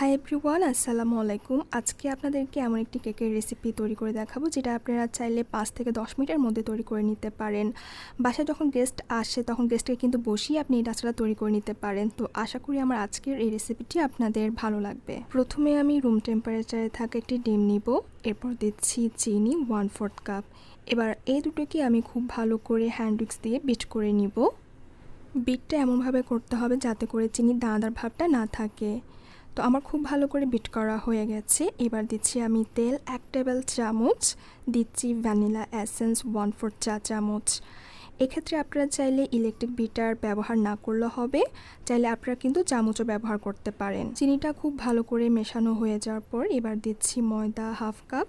Hi everyone আসসালামু আলাইকুম আজকে আপনাদেরকে এমন একটি কেকের রেসিপি তৈরি করে দেখাবো, যেটা আপনারা চাইলে পাঁচ থেকে দশ মিনিটের মধ্যে তৈরি করে নিতে পারেন। বাসায় যখন গেস্ট আসে, তখন গেস্টকে কিন্তু বসিয়ে আপনি এই নাস্তাটা তৈরি করে নিতে পারেন। তো আশা করি আমার আজকের এই রেসিপিটি আপনাদের ভালো লাগবে। প্রথমে আমি রুম টেম্পারেচারে থাকা একটি ডিম নিব, এরপর দিচ্ছি চিনি ওয়ান ফোর্থ কাপ এবার এই দুটোকে আমি খুব ভালো করে হ্যান্ড উইক্স দিয়ে বিট করে নিব। বিটটা এমনভাবে করতে হবে যাতে করে চিনির দানাদার ভাবটা না থাকে। তো আমার খুব ভালো করে বিট করা হয়ে গেছে। এবার দিচ্ছি আমি তেল এক টেবিল চামচ, দিচ্ছি ভ্যানিলা অ্যাসেন্স ওয়ান ফোর চা চামচ। এক্ষেত্রে আপনারা চাইলে ইলেকট্রিক বিটার ব্যবহার না করলে হবে, চাইলে আপনারা কিন্তু চামচও ব্যবহার করতে পারেন। চিনিটা খুব ভালো করে মেশানো হয়ে যাওয়ার পর এবার দিচ্ছি ময়দা হাফ কাপ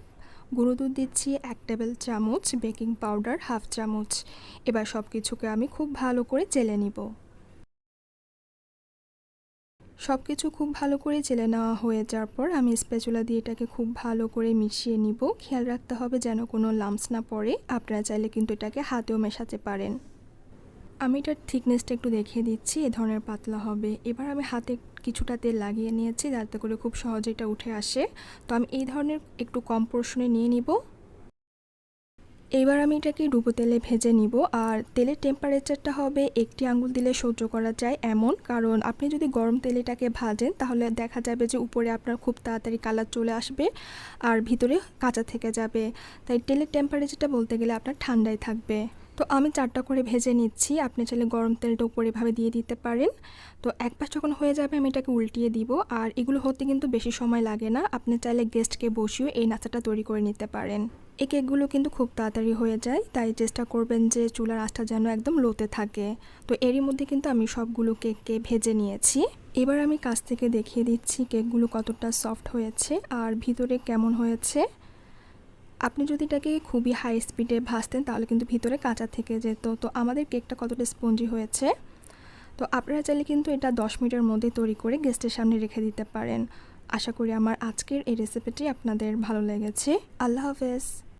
গুঁড়ো দুধ দিচ্ছি এক টেবিল চামচ বেকিং পাউডার হাফ চামচ। এবার সব কিছুকে আমি খুব ভালো করে চেলে নিব। সব কিছু খুব ভালো করে চেলে নেওয়া হয়ে যাওয়ার পর আমি স্পেচুলা দিয়ে এটাকে খুব ভালো করে মিশিয়ে নিব। খেয়াল রাখতে হবে যেন কোনো লাম্পস না পড়ে। আপনারা চাইলে কিন্তু এটাকে হাতেও মেশাতে পারেন। আমি এটার থিকনেসটা একটু দেখিয়ে দিচ্ছি, এ ধরনের পাতলা হবে। এবার আমি হাতে কিছুটা তেল লাগিয়ে নিয়েছি, যাতে করে খুব সহজে এটা উঠে আসে। তো আমি এই ধরনের একটু কম পোর্শনে নিয়ে নিব। এবার আমি এটাকে ডুবো তেলে ভেজে নিব, আর তেলের টেম্পারেচারটা হবে একটি আঙ্গুল দিলে সহ্য করা যায় এমন, কারণ আপনি যদি গরম তেলে এটাকে ভাজেন, তাহলে দেখা যাবে যে উপরে আপনার খুব তাড়াতাড়ি কালার চলে আসবে, আর ভিতরে কাঁচা থেকে যাবে। তাই তেলের টেম্পারেচারটা বলতে গেলে আপনার ঠান্ডায় থাকবে। তো আমি চারটা করে ভেজে নিচ্ছি, আপনি চাইলে গরম তেলটা উপরে এভাবে দিয়ে দিতে পারেন। তো এক পাশ যখন হয়ে যাবে, আমি এটাকে উল্টিয়ে দিব, আর এগুলো হতে কিন্তু বেশি সময় লাগে না, আপনি চাইলে গেস্টকে বসিয়ে এই নাচাটা তৈরি করে নিতে পারেন। এই কেকগুলো কিন্তু খুব তাড়াতাড়ি হয়ে যায়, তাই চেষ্টা করবেন যে চুলার আঁচটা যেন একদম লোতে থাকে। তো এরই মধ্যে কিন্তু আমি সবগুলো কেককে ভেজে নিয়েছি। এবার আমি কাছ থেকে দেখিয়ে দিচ্ছি কেকগুলো কতটা সফট হয়েছে আর ভিতরে কেমন হয়েছে। আপনি যদি এটাকে খুবই হাই স্পিডে ভাজতেন, তাহলে কিন্তু ভিতরে কাঁচা থেকে যেত। তো আমাদের কেকটা কতটা স্পঞ্জি হয়েছে? তো আপনারা চাইলে কিন্তু এটা দশ মিনিটের মধ্যে তৈরি করে গেস্টের সামনে রেখে দিতে পারেন। আশা করি আমার আজকের এই রেসিপিটি আপনাদের ভালো লেগেছে। আল্লাহ হাফেজ।